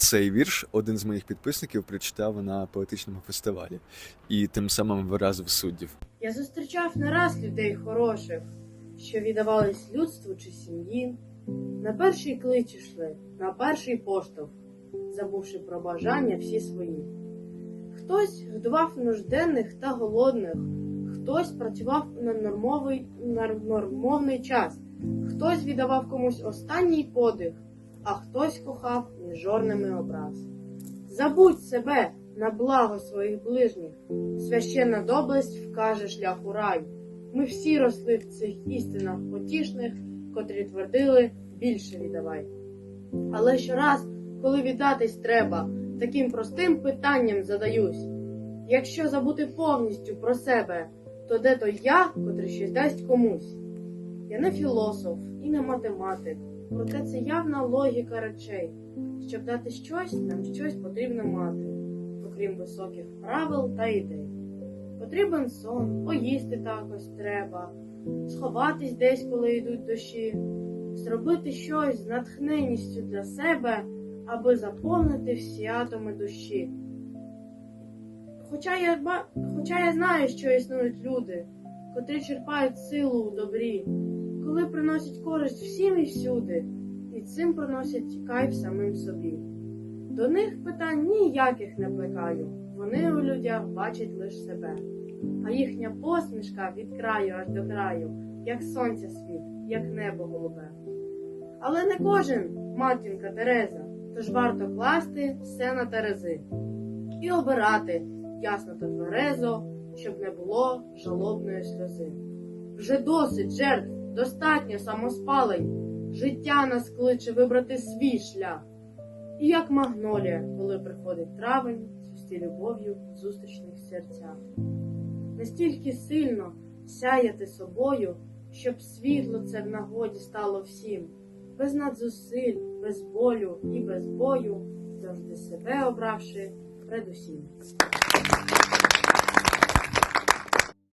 Цей вірш один з моїх підписників прочитав на поетичному фестивалі і тим самим виразив суддів. Я зустрічав не раз людей хороших, що віддавались людству чи сім'ї. На перший клич ішли, на перший поштовх, забувши про бажання всі свої. Хтось годував нужденних та голодних, хтось працював на нормовий, на нормовний час, хтось віддавав комусь останній подих, а хтось кохав нежорними образ. Забудь себе на благо своїх ближніх, священна доблесть вкаже шлях у рай. Ми всі росли в цих істинах потішних, котрі твердили більше віддавай. Але щораз, коли віддатись треба, таким простим питанням задаюсь. Якщо забути повністю про себе, то де той я, котрий щось дасть комусь? Я не філософ і не математик, проте це явна логіка речей. Щоб дати щось, нам щось потрібно мати, окрім високих правил та ідей. Потрібен сон, поїсти також треба, сховатись десь, коли йдуть дощі, зробити щось з натхненністю для себе, аби заповнити всі атоми душі. Хоча я, хоча я знаю, що існують люди, котрі черпають силу у добрі, коли приносять користь всім і всюди, і цим приносять кайф самим собі. До них питань ніяких не плекаю, вони у людях бачать лише себе, а їхня посмішка від краю аж до краю, як сонця світ, як небо голубе. Але не кожен матінка Тереза, тож варто класти все на терези і обирати ясно та тверезо, щоб не було жалобної сльози. Вже досить жертв, достатньо самоспалень. Життя нас кличе вибрати свій шлях. І як магнолія, коли приходить травень, цвісти любов'ю в зустрічних серцях. Настільки сильно сяяти собою, щоб світло це в нагоді стало всім, без надзусиль, без болю і без бою, завжди себе обравши предусім.